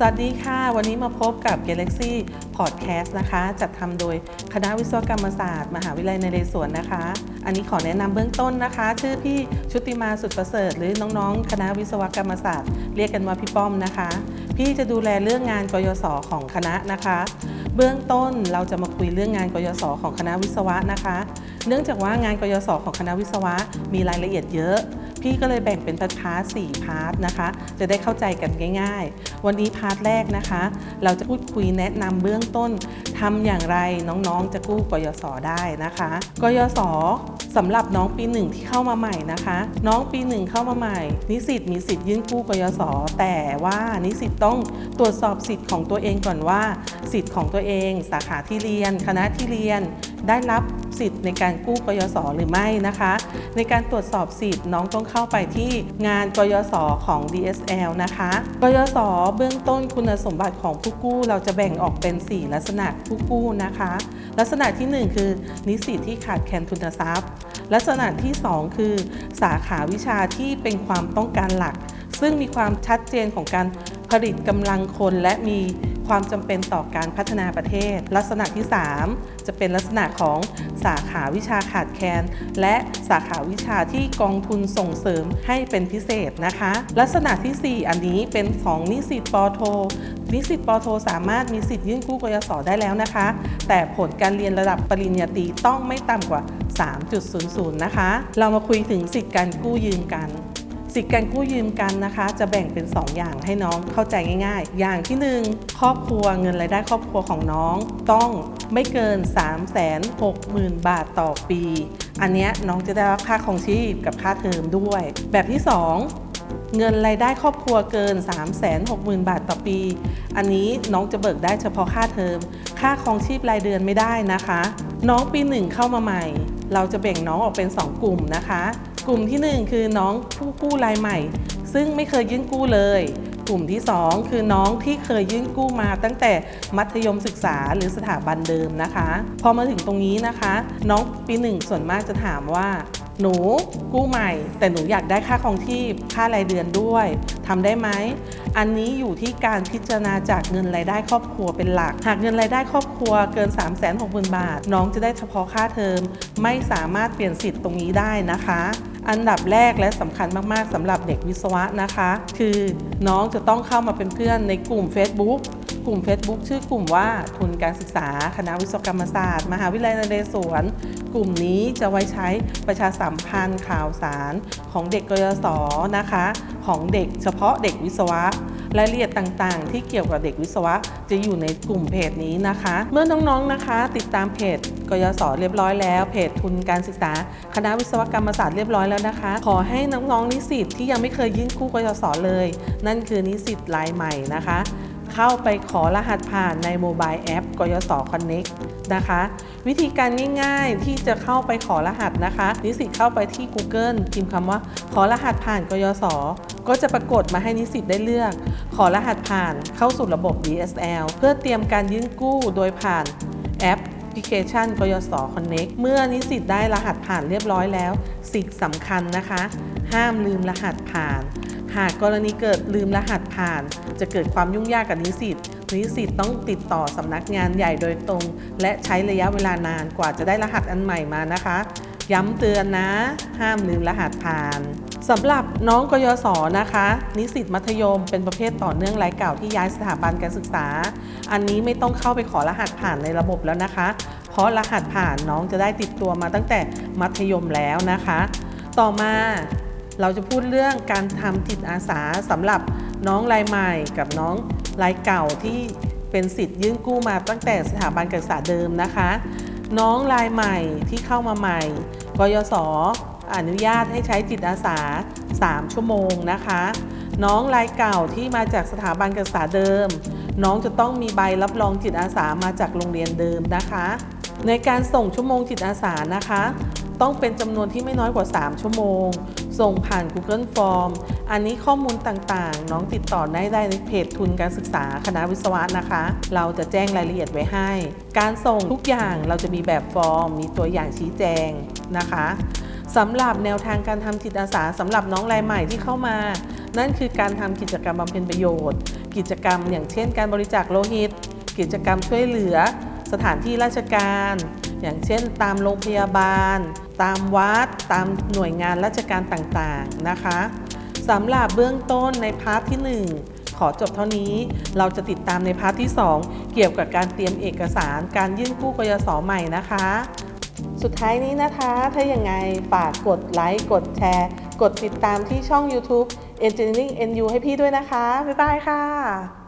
สวัสดีค่ะ วันนี้มาพบกับ Galaxy Podcast นะคะ จัดทำโดยคณะวิศวกรรมศาสตร์ มหาวิทยาลัยนเรศวรนะคะ อันนี้ขอแนะนำเบื้องต้นนะคะ ชื่อพี่ชุติมาสุดประเสริฐ หรือน้องๆ คณะวิศวกรรมศาสตร์ เรียกกันว่าพี่ป้อมนะคะ พี่จะดูแลเรื่องงานกยศของคณะนะคะ เบื้องต้นเราจะมาคุยเรื่องงานกยศของคณะวิศวะนะคะ เนื่องจากว่างานกยศของคณะวิศวะมีรายละเอียดเยอะ พี่ก็เลยแบ่งเป็นพาร์ทสี่พาร์ทนะคะ จะได้เข้าใจกันง่าย ๆ วันนี้พาร์ทแรกนะคะ เราจะพูดคุยแนะนำเบื้องต้นทำอย่างไรน้องๆจะกู้กยศได้นะคะกยศสำหรับน้องปีหนึ่งที่เข้ามาใหม่นะคะ น้องปีหนึ่งเข้ามาใหม่ นิสิตมีสิทธิ์ยื่นกู้กยศแต่ว่านิสิตต้องตรวจสอบสิทธิ์ของตัวเองก่อนว่า สิทธิ์ของตัวเอง สาขาที่เรียน คณะที่เรียนได้รับสิทธิ์ในการกู้กยศหรือไม่นะคะ ในการตรวจสอบสิทธิ์น้องต้องเข้าไปที่งานกยศของ DSL นะคะ กยศเบื้องต้นคุณสมบัติของผู้กู้เราจะแบ่งออกเป็น 4 ลักษณะผู้กู้นะคะ ลักษณะทีหนึ่1 คือนิสิตที่ขาดแคลนทุนทรัพย์ ลักษณะที่ 2 คือ สาขาวิชาที่เป็นความต้องการหลัก ซึ่งมีความชัดเจนของการผลิตกำลังคนและมี ความจำเป็นต่อการพัฒนาประเทศ ลักษณะที่ 3 จะเป็นลักษณะของสาขาวิชาขาดแคลนและสาขาวิชาที่กองทุนส่งเสริมให้เป็นพิเศษนะคะ ลักษณะทีสี่ 4 อันนี้เป็นของนิสิตปโทนิสิตปโทสามารถมีสิทธิ์ยื่นกู้กยศได้แล้วนะคะ แต่ผลการเรียนระดับปริญญาตรีต้องไม่ต่ำกว่า 3.00 นะคะ เรามาคุยถึงสิทธิ์การกู้ยืมกัน สิทธิการกู้ยืมกันนะคะ จะแบ่งเป็น 2 อย่างให้น้องเข้าใจง่าย ๆ อย่างที่ 1 ครอบครัวเงินรายได้ครอบครัวของน้องต้องไม่เกิน 3 6 0 0 0 0 บาทต่อปี อันนี้น้องจะได้รับค่าของชีพกับค่าเทอมด้วย แบบที่ 2เงินรายได้ครอบครัวเกิน 3 6 0 0 0 0 บาทต่อปี อันนี้น้องจะเบิกได้เฉพาะค่าเทอม ค่าครองชีพรายเดือนไม่ได้นะคะ น้องปีหนึ่งเข้ามาใหม่ เราจะแบ่งน้องออกเป็น 2 กลุ่มนะคะ กลุ่มที่ 1 คือน้องผู้กู้รายใหม่ ซึ่งไม่เคยยื่นกู้เลย กลุ่มที่ 2 คือน้องที่เคยยื่นกู้มาตั้งแต่มัธยมศึกษาหรือสถาบันเดิมนะคะ พอมาถึงตรงนี้นะคะ น้องปีหนึ่งส่วนมากจะถามว่าหนูกู้ใหม่ แต่หนูอยากได้ค่าครองที่ค่ารายเดือนด้วย ทำได้ไหม อันนี้อยู่ที่การพิจารณาจากเงินรายได้ครอบครัวเป็นหลัก หากเงินรายได้ครอบครัวเกิน 3 6 0 0 0 0 บาท น้องจะได้เฉพาะค่าเทอม ไม่สามารถเปลี่ยนสิทธิ์ตรงนี้ได้นะคะ อันดับแรกและสำคัญมาก ๆสำหรับเด็กวิศวะนะคะ คือน้องจะต้องเข้ามาเป็นเพื่อนในกลุ่ม Facebook กลุ่ม Facebook ชื่อกลุ่มว่าทุนการศึกษา คณะวิศวกรรมศาสตร์ มหาวิทยาลัยนเรศวร กลุ่มนี้จะไว้ใช้ประชาสัมพันธ์ข่าวสารของเด็กกยศนะคะ ของเด็กเฉพาะเด็กวิศวะรายละเอียดต่างๆ ที่เกี่ยวกับเด็กวิศวะจะอยู่ในกลุ่มเพจนี้นะคะ เมื่อน้องๆนะคะ ติดตามเพจกยศเรียบร้อยแล้วเพจทุนการศึกษา คณะวิศวกรรมศาสตร์เรียบร้อยแล้วนะคะ ขอให้น้องๆนิสิตที่ยังไม่เคยยื่นกู้กยศเลย นั่นคือนิสิตรายใหม่นะคะ เข้าไปขอรหัสผ่านในโมบายแอปกยศ Connect นะคะ วิธีการง่ายๆที่จะเข้าไปขอรหัสนะคะ นิสิตเข้าไปที่ Google พิมพ์คำว่า ขอรหัสผ่านกยศ ก็จะปรากฏมาให้นิสิตได้เลือก ขอรหัสผ่านเข้าสู่ระบบ DSL เพื่อเตรียมการยื่นกู้โดยผ่านแอปพลิเคชันกยศ Connect เมื่อนิสิตได้รหัสผ่านเรียบร้อยแล้ว สิ่งสำคัญนะคะ ห้ามลืมรหัสผ่าน หากกรณีเกิดลืมรหัสผ่าน จะเกิดความยุ่งยากกับนิสิตนิสิตต้องติดต่อสำนักงานใหญ่โดยตรง และใช้ระยะเวลานานกว่าจะได้รหัสอันใหม่มานะคะ ย้ำเตือนนะ ห้ามลืมรหัสผ่านสำหรับน้องกยศนะคะ นิสิตมัธยมเป็นประเภทต่อเนื่องรายเก่าที่ย้ายสถาบันการศึกษา อันนี้ไม่ต้องเข้าไปขอรหัสผ่านในระบบแล้วนะคะ เพราะรหัสผ่านน้องจะได้ติดตัวมาตั้งแต่มัธยมแล้วนะคะ ต่อมาเราจะพูดเรื่องการทำจิตอาสาสำหรับ น้องรายใหม่กับน้องรายเก่าที่เป็นสิทธิ์ยื่นกู้มาตั้งแต่สถาบันการศึกษาเดิมนะคะ น้องรายใหม่ที่เข้ามาใหม่กยศอนุญาตให้ใช้จิตอาสา 3 ชั่วโมงนะคะ น้องรายเก่าที่มาจากสถาบันการศึกษาเดิม น้องจะต้องมีใบรับรองจิตอาสามาจากโรงเรียนเดิมนะคะ ในการส่งชั่วโมงจิตอาสานะคะ ต้องเป็นจำนวนที่ไม่น้อยกว่า 3 ชั่วโมง ส่งผ่าน Google Form อันนี้ข้อมูลต่างๆ น้องติดต่อได้ได้ในเพจทุนการศึกษาคณะวิศวะนะคะ เราจะแจ้งรายละเอียดไว้ให้ การส่งทุกอย่างเราจะมีแบบฟอร์ม มีตัวอย่างชี้แจงนะคะสำหรับแนวทางการทำจิตอาสาสำหรับน้องรายใหม่ที่เข้ามา นั่นคือการทำกิจกรรมบำเพ็ญประโยชน์กกิจกรรมอย่างเช่น การบริจาคโลหิต กิจกรรมช่วยเหลือ สถานที่ราชการ อย่างเช่น ตามโรงพยาบาล ตามวัด ตามหน่วยงานราชการต่างๆนะคะสำหรับเบื้องต้นในพาร์ทที่ 1 ขอจบเท่านี้ เราจะติดตามในพาร์ทที่ 2 เกี่ยวกับการเตรียมเอกสาร การยื่นกู้กยศใหม่นะคะ สุดท้ายนี้นะคะ ถ้าอย่างไงฝากกดไลค์กดแชร์ กดติดตามที่ช่อง YouTube Engineering NU ให้พี่ด้วยนะคะ บ๊ายบายค่ะ